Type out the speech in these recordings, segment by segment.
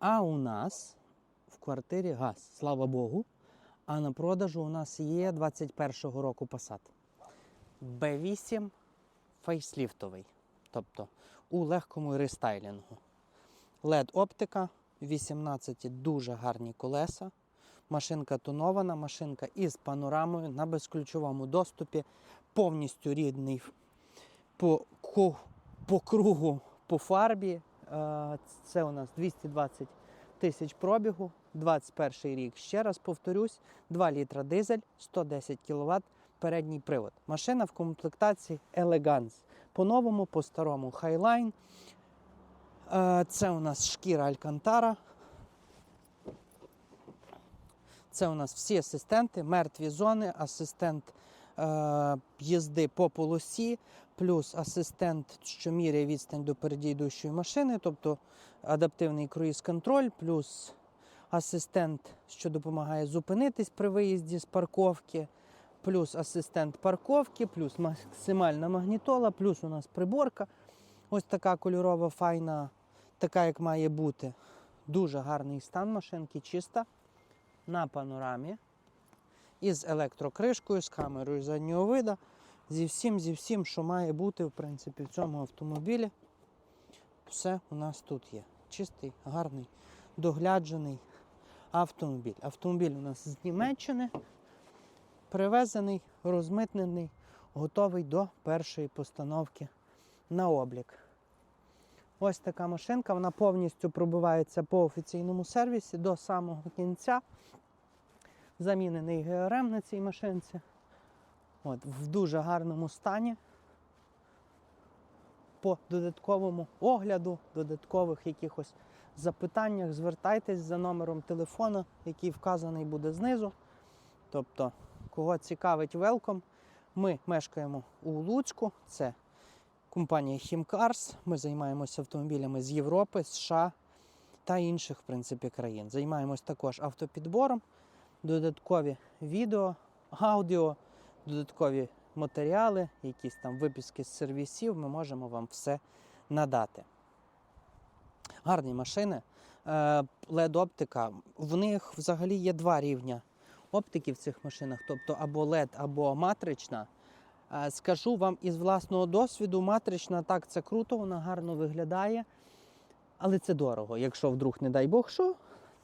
А у нас в квартирі газ, слава Богу. А на продажу у нас є 21-го року Passat. B8 фейсліфтовий, тобто у легкому рестайлінгу. LED оптика, 18 дуже гарні колеса. Машинка тонована, машинка із панорамою на безключовому доступі, повністю рідний по, ку- по кругу, по фарбі. Е, Це у нас 220 тисяч пробігу, 21 рік. Ще раз повторюсь, 2 літра дизель, 110 кВт, передній привод. Машина в комплектації Elegance. По-новому, по-старому Highline. Е, Це у нас шкіра Алькантара. Це у нас всі асистенти, мертві зони, асистент е, їзди по полосі, плюс асистент, що міряє відстань до передійдущої машини, тобто адаптивний круїз-контроль, плюс асистент, що допомагає зупинитись при виїзді з парковки, плюс асистент парковки, плюс максимальна магнітола, плюс у нас приборка. Ось така кольорова, файна, така, як має бути. Дуже гарний стан машинки, чиста на панорамі із електрокришкою, з камерою заднього вида, зі всім, зі всім, що має бути в принципі, в цьому автомобілі. Все у нас тут є. Чистий, гарний, догляджений автомобіль. Автомобіль у нас з Німеччини, привезений, розмитнений, готовий до першої постановки на облік. Ось така машинка, вона повністю пробивається по офіційному сервісі до самого кінця. Замінений ГРМ на цій машинці. От, в дуже гарному стані. По додатковому огляду, додаткових якихось запитаннях, звертайтесь за номером телефону, який вказаний буде знизу. Тобто, кого цікавить велком, ми мешкаємо у Луцьку. Це компанія Хімкарс. Ми займаємося автомобілями з Європи, США та інших в принципі, країн. Займаємось також автопідбором, додаткові відео, аудіо, додаткові матеріали, якісь там виписки з сервісів. Ми можемо вам все надати. Гарні машини. LED-оптика. В них взагалі є два рівня оптики в цих машинах, тобто або LED, або матрична. Е, Скажу вам із власного досвіду, матрична так це круто, вона гарно виглядає, але це дорого. Якщо вдруг, не дай Бог, що,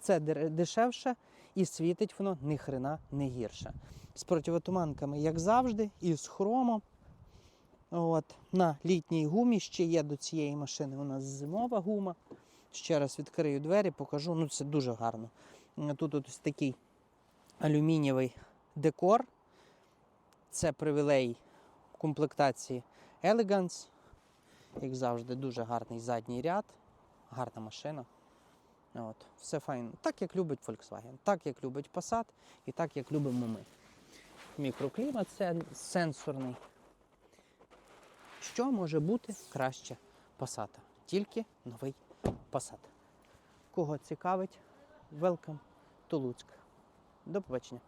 це дешевше і світить воно ні хрена не гірше. З противотуманками, як завжди, і з хромом. От, на літній гумі ще є до цієї машини у нас зимова гума. Ще раз відкрию двері, покажу. Ну, це дуже гарно. Тут ось такий алюмінієвий декор. Це привілей комплектації Elegance. Як завжди, дуже гарний задній ряд, гарна машина. От, все файно. Так, як любить Volkswagen, так, як любить Passat і так, як любимо ми. Мікроклімат сенсорний. Що може бути краще Passat? Тільки новий Passat. Кого цікавить, welcome to Луцьк. До побачення.